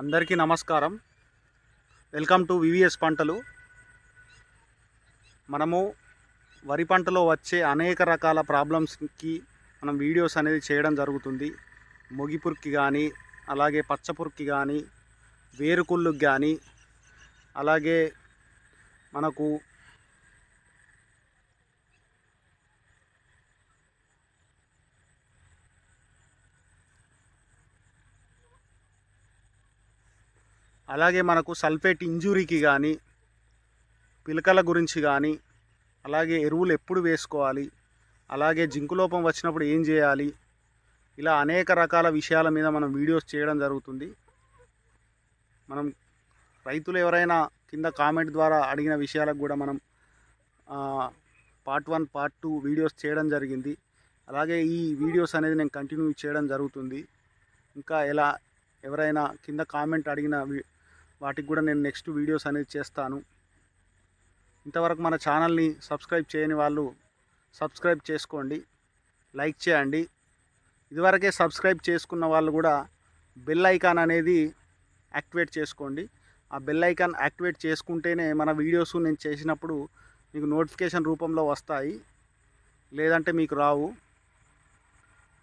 అందరికీ నమస్కారం. Welcome to VVS పంటలు. మనము వరి పంటలో వచ్చే అనేక రకాల ప్రాబ్లమ్స్కి మనం వీడియోస్ అనేది చేయడం జరుగుతుంది. మొగిపురుక్కి కానీ అలాగే పచ్చపురుక్కి కానీ వేరుకుళ్ళుకి కానీ అలాగే మనకు అలాగే మనకు సల్ఫేట్ ఇంజురీకి కానీ పిలకల గురించి కానీ అలాగే ఎరువులు ఎప్పుడు వేసుకోవాలి అలాగే జింకు లోపం వచ్చినప్పుడు ఏం చేయాలి ఇలా అనేక రకాల విషయాల మీద మనం వీడియోస్ చేయడం జరుగుతుంది. మనం రైతులు ఎవరైనా కింద కామెంట్ ద్వారా అడిగిన విషయాలకు కూడా మనం part one part two videos చేయడం జరిగింది. అలాగే ఈ వీడియోస్ అనేది నేను కంటిన్యూ చేయడం జరుగుతుంది. ఇంకా ఎలా ఎవరైనా కింద కామెంట్ అడిగిన వాటికి కూడా నేను నెక్స్ట్ వీడియోస్ అనేది చేస్తాను. ఇంతవరకు మన ఛానల్ని సబ్స్క్రైబ్ చేయని వాళ్ళు సబ్స్క్రైబ్ చేసుకోండి. లైక్ చేయండి. ఇదివరకే సబ్స్క్రైబ్ చేసుకున్న వాళ్ళు కూడా బెల్ ఐకాన్ అనేది యాక్టివేట్ చేసుకోండి. ఆ బెల్ ఐకాన్ యాక్టివేట్ చేసుకుంటేనే మన వీడియోస్ నేను చేసినప్పుడు మీకు నోటిఫికేషన్ రూపంలో వస్తాయి. లేదంటే మీకు రావు.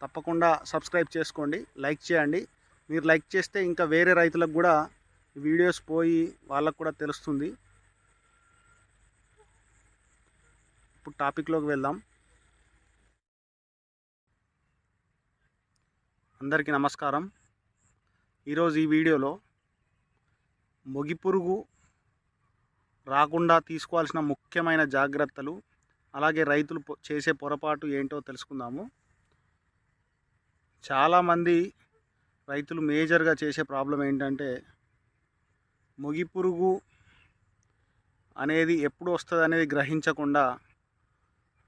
తప్పకుండా సబ్స్క్రైబ్ చేసుకోండి. లైక్ చేయండి. మీరు లైక్ చేస్తే ఇంకా వేరే రైతులకు కూడా వీడియోస్ పోయి వాళ్ళకు కూడా తెలుస్తుంది. ఇప్పుడు టాపిక్లోకి వెళ్దాం. అందరికీ నమస్కారం. ఈరోజు ఈ వీడియోలో మొగిపురుగు రాకుండా తీసుకోవాల్సిన ముఖ్యమైన జాగ్రత్తలు అలాగే రైతులు చేసే పొరపాటు ఏంటో తెలుసుకుందాము. చాలామంది రైతులు మేజర్గా చేసే ప్రాబ్లం ఏంటంటే మొగిపురుగు అనేది ఎప్పుడు వస్తుంది అనేది గ్రహించకుండా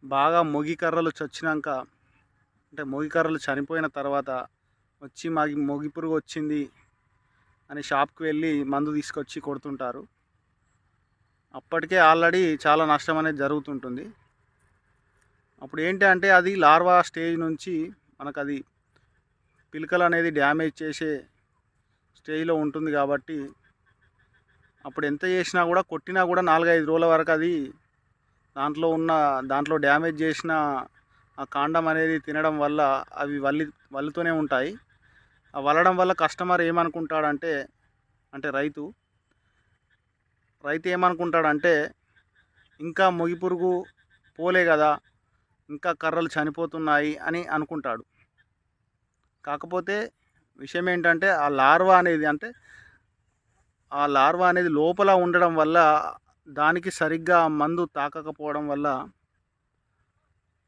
బాగా మొగి కర్రలు చచ్చినాక అంటే మొగి కర్రలు చనిపోయిన తర్వాత వచ్చి మాకి మొగి పురుగు వచ్చింది అని షాప్కి వెళ్ళి మందు తీసుకొచ్చి కొడుతుంటారు. అప్పటికే ఆల్రెడీ చాలా నష్టం అనేది జరుగుతుంటుంది. అప్పుడు ఏంటి అంటే అది లార్వా స్టేజ్ నుంచి మనకు అది పిలకలు అనేది డ్యామేజ్ చేసే స్టేజ్లో ఉంటుంది కాబట్టి అప్పుడు ఎంత చేసినా కూడా కొట్టినా కూడా నాలుగైదు రోజుల వరకు అది దాంట్లో ఉన్న దాంట్లో డ్యామేజ్ చేసిన ఆ కాండం అనేది తినడం వల్ల అవి వల్లి వల్లుతూనే ఉంటాయి. ఆ వల్లడం వల్ల కస్టమర్ ఏమనుకుంటాడంటే అంటే రైతు రైతు ఏమనుకుంటాడంటే ఇంకా మొగిపురుగు పోలే కదా ఇంకా కర్రలు చనిపోతున్నాయి అని అనుకుంటాడు. కాకపోతే విషయం ఏంటంటే ఆ లార్వా అనేది అంటే ఆ లార్వా అనేది లోపల ఉండడం వల్ల దానికి సరిగ్గా మందు తాకకపోవడం వల్ల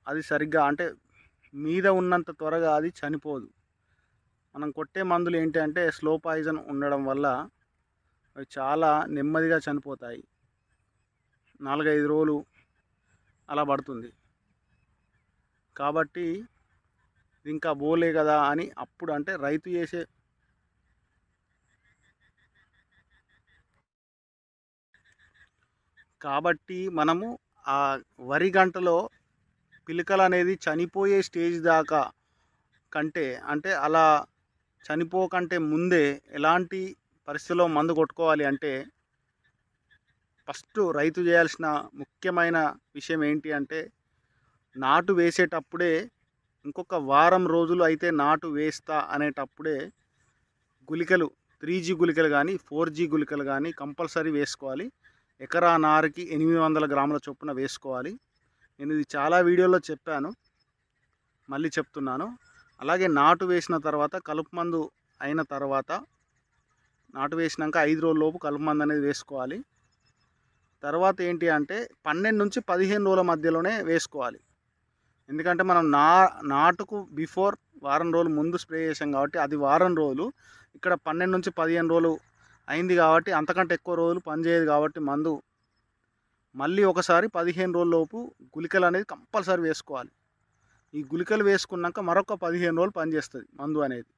అది సరిగ్గా అంటే మీద ఉన్నంత త్వరగా అది చనిపోదు. మనం కొట్టే మందులు ఏంటి అంటే స్లో పాయిజన్ ఉండడం వల్ల అవి చాలా నెమ్మదిగా చనిపోతాయి. నాలుగైదు రోజులు అలా పడుతుంది. కాబట్టి ఇంకా పోలే కదా అని అప్పుడు అంటే రైతు చేసే కాబట్టి మనము ఆ వరి గంటలో పిలకలు అనేది చనిపోయే స్టేజ్ దాకా కంటే అంటే అలా చనిపోకంటే ముందే ఎలాంటి పరిస్థితిలో మందు కొట్టుకోవాలి అంటే ఫస్ట్ రైతు చేయాల్సిన ముఖ్యమైన విషయం ఏంటి అంటే నాటు వేసేటప్పుడే ఇంకొక వారం రోజులు అయితే నాటు వేస్తా అనేటప్పుడే గుళికలు త్రీ జీ గుళికలు కానీ ఫోర్ జీ గుళికలు కానీ కంపల్సరీ వేసుకోవాలి. ఎకరా నారుకి ఎనిమిది వందల గ్రాముల చొప్పున వేసుకోవాలి. నేను ఇది చాలా వీడియోలో చెప్పాను. మళ్ళీ చెప్తున్నాను. అలాగే నాటు వేసిన తర్వాత కలుపు మందు అయిన తర్వాత నాటు వేసినాక ఐదు రోజుల లోపు కలుపు మందు అనేది వేసుకోవాలి. తర్వాత ఏంటి అంటే పన్నెండు నుంచి పదిహేను రోజుల మధ్యలోనే వేసుకోవాలి. ఎందుకంటే మనం నా నాటుకు బిఫోర్ వారం రోజులు ముందు స్ప్రే చేసాం కాబట్టి అది వారం రోజులు. ఇక్కడ పన్నెండు నుంచి పదిహేను రోజులు అయింది కాబట్టి అంతకంటే ఎక్కువ రోజులు పనిచేయదు కాబట్టి మందు మళ్ళీ ఒకసారి పదిహేను రోజులలోపు గుళికలు అనేది కంపల్సరీ వేసుకోవాలి. ఈ గుళికలు వేసుకున్నాక మరొక పదిహేను రోజులు పనిచేస్తుంది మందు అనేది.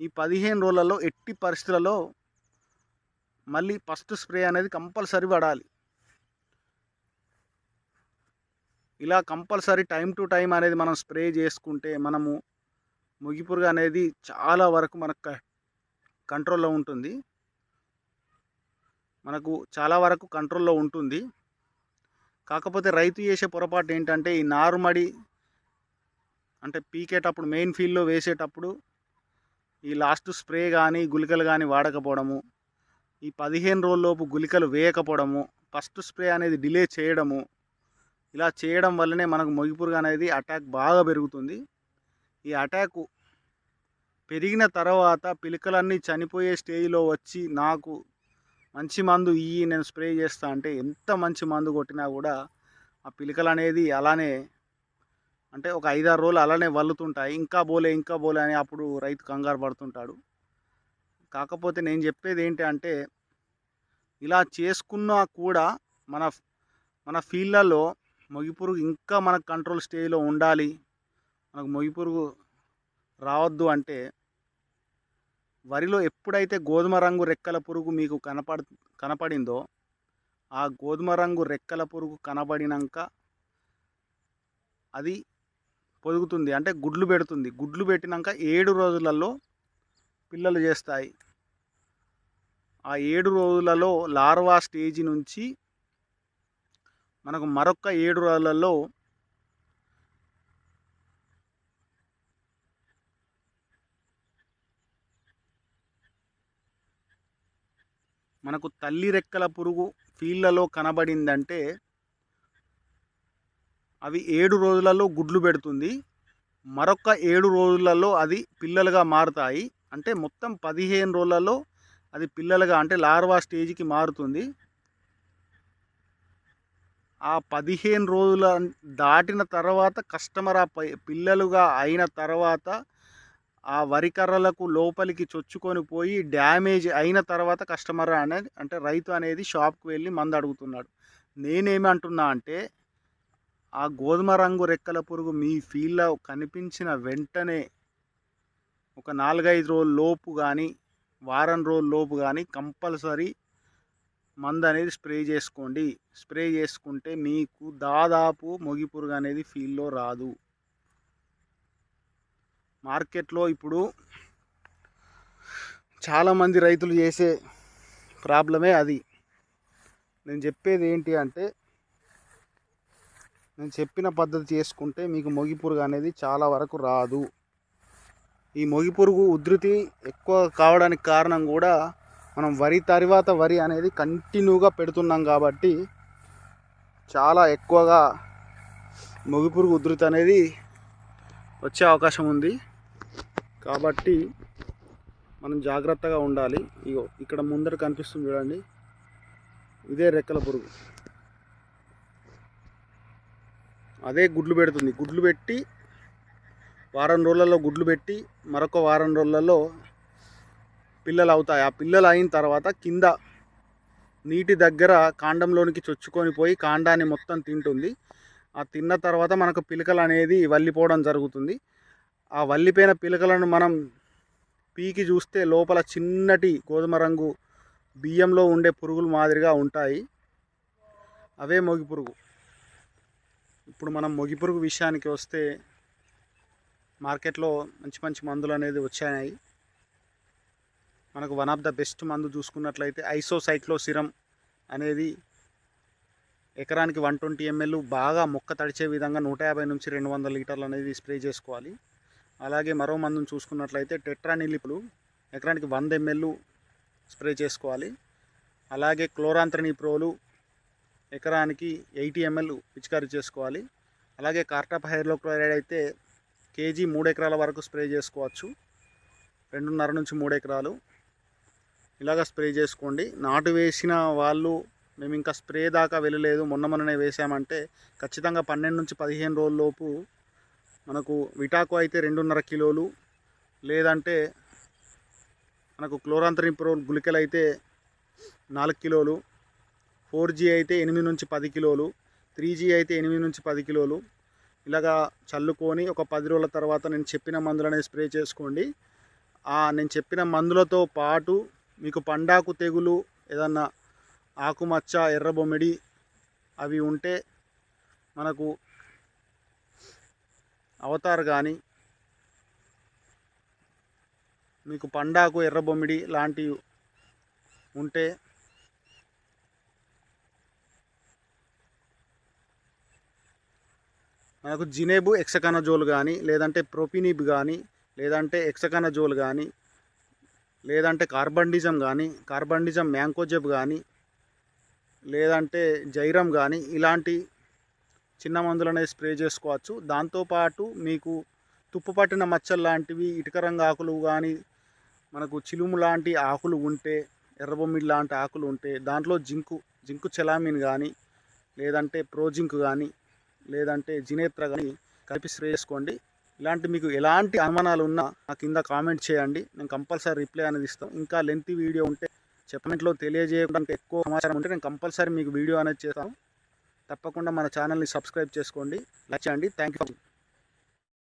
ఈ పదిహేను రోజులలో ఎట్టి పరిస్థితులలో మళ్ళీ ఫస్ట్ స్ప్రే అనేది కంపల్సరీ పడాలి. ఇలా కంపల్సరీ టైం టు టైం అనేది మనం స్ప్రే చేసుకుంటే మనము ముగిపురుగు అనేది చాలా వరకు మనకు కంట్రోల్లో ఉంటుంది. మనకు చాలా వరకు కంట్రోల్లో ఉంటుంది. కాకపోతే రైతు చేసే పొరపాటు ఏంటంటే ఈ నారుమడి అంటే పీకేటప్పుడు మెయిన్ ఫీల్డ్లో వేసేటప్పుడు ఈ లాస్ట్ స్ప్రే కానీ గుళికలు కానీ వాడకపోవడము ఈ పదిహేను రోజుల్లోపు గుళికలు వేయకపోవడము ఫస్ట్ స్ప్రే అనేది డిలే చేయడము ఇలా చేయడం వల్లనే మనకు మొగిపురుగు అనేది అటాక్ బాగా పెరుగుతుంది. ఈ అటాక్ పెరిగిన తర్వాత పిలకలన్నీ చనిపోయే స్టేజ్లో వచ్చి నాకు మంచి మందు ఇయ్యి నేను స్ప్రే చేస్తా అంటే ఎంత మంచి మందు కొట్టినా కూడా ఆ పిలకలు అనేది అలానే అంటే ఒక ఐదారు రోజులు అలానే వల్లుతుంటాయి. ఇంకా బోలే ఇంకా బోలే అని అప్పుడు రైతు కంగారు పడుతుంటాడు. కాకపోతే నేను చెప్పేది ఏంటి అంటే ఇలా చేసుకున్నా కూడా మన మన ఫీల్డ్లలో మొగిపురుగు ఇంకా మనకు కంట్రోల్ స్టేజ్లో ఉండాలి. మనకు మొగిపురుగు రావద్దు అంటే వరిలో ఎప్పుడైతే గోధుమ రంగు రెక్కల పురుగు మీకు కనపడ కనపడిందో ఆ గోధుమ రంగు రెక్కల పురుగు కనబడినాక అది పొదుగుతుంది. అంటే గుడ్లు పెడుతుంది. గుడ్లు పెట్టినాక ఏడు రోజులలో పిల్లలు చేస్తాయి. ఆ ఏడు రోజులలో లార్వా స్టేజీ నుంచి మనకు మరొక ఏడు రోజులలో మనకు తల్లి రెక్కల పురుగు ఫీల్డ్లలో కనబడిందంటే అవి ఏడు రోజులలో గుడ్లు పెడుతుంది. మరొక ఏడు రోజులలో అది పిల్లలుగా మారుతాయి. అంటే మొత్తం పదిహేను రోజులలో అది పిల్లలుగా అంటే లార్వా స్టేజ్కి మారుతుంది. ఆ పదిహేను రోజుల దాటిన తర్వాత కస్టమర్ ఆ పిల్లలుగా అయిన తర్వాత ఆ వరి కర్రలకు లోపలికి చొచ్చుకొని పోయి డ్యామేజ్ అయిన తర్వాత కస్టమర్ అనేది అంటే రైతు అనేది షాప్కి వెళ్ళి మందు అడుగుతున్నాడు. నేనేమి అంటున్నా అంటే ఆ గోధుమ రంగు రెక్కల పురుగు మీ ఫీల్డ్లో కనిపించిన వెంటనే ఒక నాలుగైదు రోజుల లోపు కానీ వారం రోజుల లోపు కానీ కంపల్సరీ మందు అనేది స్ప్రే చేసుకోండి. స్ప్రే చేసుకుంటే మీకు దాదాపు మొగి పురుగు అనేది ఫీల్డ్లో రాదు. మార్కెట్లో ఇప్పుడు చాలామంది రైతులు చేసే ప్రాబ్లమే అది. నేను చెప్పేది ఏంటి అంటే నేను చెప్పిన పద్ధతి చేసుకుంటే మీకు మొగి పురుగు అనేది చాలా వరకు రాదు. ఈ మొగి పురుగు ఉధృతి ఎక్కువ కావడానికి కారణం కూడా మనం వరి తర్వాత వరి అనేది కంటిన్యూగా పెడుతున్నాం కాబట్టి చాలా ఎక్కువగా మొగి పురుగు ఉధృతి అనేది వచ్చే అవకాశం ఉంది. కాబట్టి మనం జాగ్రత్తగా ఉండాలి. ఇగో ఇక్కడ ముందర కనిపిస్తుంది చూడండి. ఇదే రెక్కల పురుగు అదే గుడ్లు పెడుతుంది. గుడ్లు పెట్టి వారం రోజులలో గుడ్లు పెట్టి మరొక వారం రోజులలో పిల్లలు అవుతాయి. ఆ పిల్లలు అయిన తర్వాత కింద నీటి దగ్గర కాండంలోనికి చొచ్చుకొని పోయి కాండాన్ని మొత్తం తింటుంది. ఆ తిన్న తర్వాత మనకు పిలకలు అనేది వల్లిపోవడం జరుగుతుంది. ఆ వల్లిపోయిన పిలకలను మనం పీకి చూస్తే లోపల చిన్నటి గోధుమ రంగు బియ్యంలో ఉండే పురుగులు మాదిరిగా ఉంటాయి. అవే మొగి పురుగు. ఇప్పుడు మనం మొగి పురుగు విషయానికి వస్తే మార్కెట్లో మంచి మంచి మందులు అనేది వచ్చాయి. మనకు వన్ ఆఫ్ ద బెస్ట్ మందు చూసుకున్నట్లయితే ఐసోసైక్లో సిరం అనేది ఎకరానికి వన్ ట్వంటీ ఎంఎల్ బాగా మొక్క తడిచే విధంగా నూట యాభై నుంచి రెండు వందల లీటర్లు అనేది స్ప్రే చేసుకోవాలి. అలాగే మరో మందును చూసుకున్నట్లయితే టెట్రానిలిపులు ఎకరానికి వంద ఎంఎల్ స్ప్రే చేసుకోవాలి. అలాగే క్లోరాంత్రనిప్రోలు ఎకరానికి ఎయిటీ ఎంఎల్ పిచికారీ చేసుకోవాలి. అలాగే కార్టాప్ హైడ్రోక్లోరైడ్ అయితే కేజీ మూడు ఎకరాల వరకు స్ప్రే చేసుకోవచ్చు. రెండున్నర నుంచి మూడు ఎకరాలు ఇలాగ స్ప్రే చేసుకోండి. నాటు వేసిన వాళ్ళు మేము ఇంకా స్ప్రే దాకా వెళ్ళలేదు. మొన్న మొన్ననే వేసామంటే ఖచ్చితంగా పన్నెండు నుంచి పదిహేను రోజుల లోపు మనకు విటాకు అయితే రెండున్నర కిలోలు లేదంటే మనకు క్లోరాంతరిన్ ప్రో గుళికలు అయితే నాలుగు కిలోలు ఫోర్ జీ అయితే ఎనిమిది నుంచి పది కిలోలు త్రీ జీ అయితే ఎనిమిది నుంచి పది కిలోలు. ఇలాగా చల్లుకొని ఒక పది రోజుల తర్వాత నేను చెప్పిన మందులనే స్ప్రే చేసుకోండి. నేను చెప్పిన మందులతో పాటు మీకు పండాకు తెగులు ఏదన్నా ఆకుమచ్చ ఎర్రబొమ్మిడి అవి ఉంటే మనకు అవతార్ కానీ మీకు పండాకు ఎర్రబొమ్మిడి లాంటివి ఉంటే మనకు జినేబు ఎక్సకనజోల్ కానీ లేదంటే ప్రోపినిబ్ కానీ లేదంటే ఎక్సకనజోల్ కానీ లేదంటే కార్బండిజం కానీ కార్బండిజం మ్యాంకోజెబ్ కానీ లేదంటే జైరం కానీ ఇలాంటి చిన్న మందులనే స్ప్రే చేసుకోవచ్చు. దాంతోపాటు మీకు తుప్పు పట్టిన మచ్చలు లాంటివి ఇటుక రంగు ఆకులు కానీ మనకు చిలుము లాంటి ఆకులు ఉంటే ఎర్రబొమ్మిడి లాంటి ఆకులు ఉంటే దాంట్లో జింకు జింకు చెలామిన్ కానీ లేదంటే ప్రోజింక్ కానీ లేదంటే జినేత్ర కానీ కలిపి స్ప్రే చేసుకోండి. ఇలాంటి మీకు ఎలాంటి అనుమానాలు ఉన్నా నా కింద కామెంట్ చేయండి. నేను కంపల్సరీ రిప్లై అనేది ఇస్తాను. ఇంకా లెంత్ వీడియో ఉంటే చెప్పమెంట్లో తెలియజేయడానికి ఎక్కువ సమాచారం ఉంటే నేను కంపల్సరీ మీకు వీడియో అనేది చేస్తాను. తప్పకుండా మన ఛానల్ని సబ్స్క్రైబ్ చేసుకోండి. లైక్ చేయండి. Thank you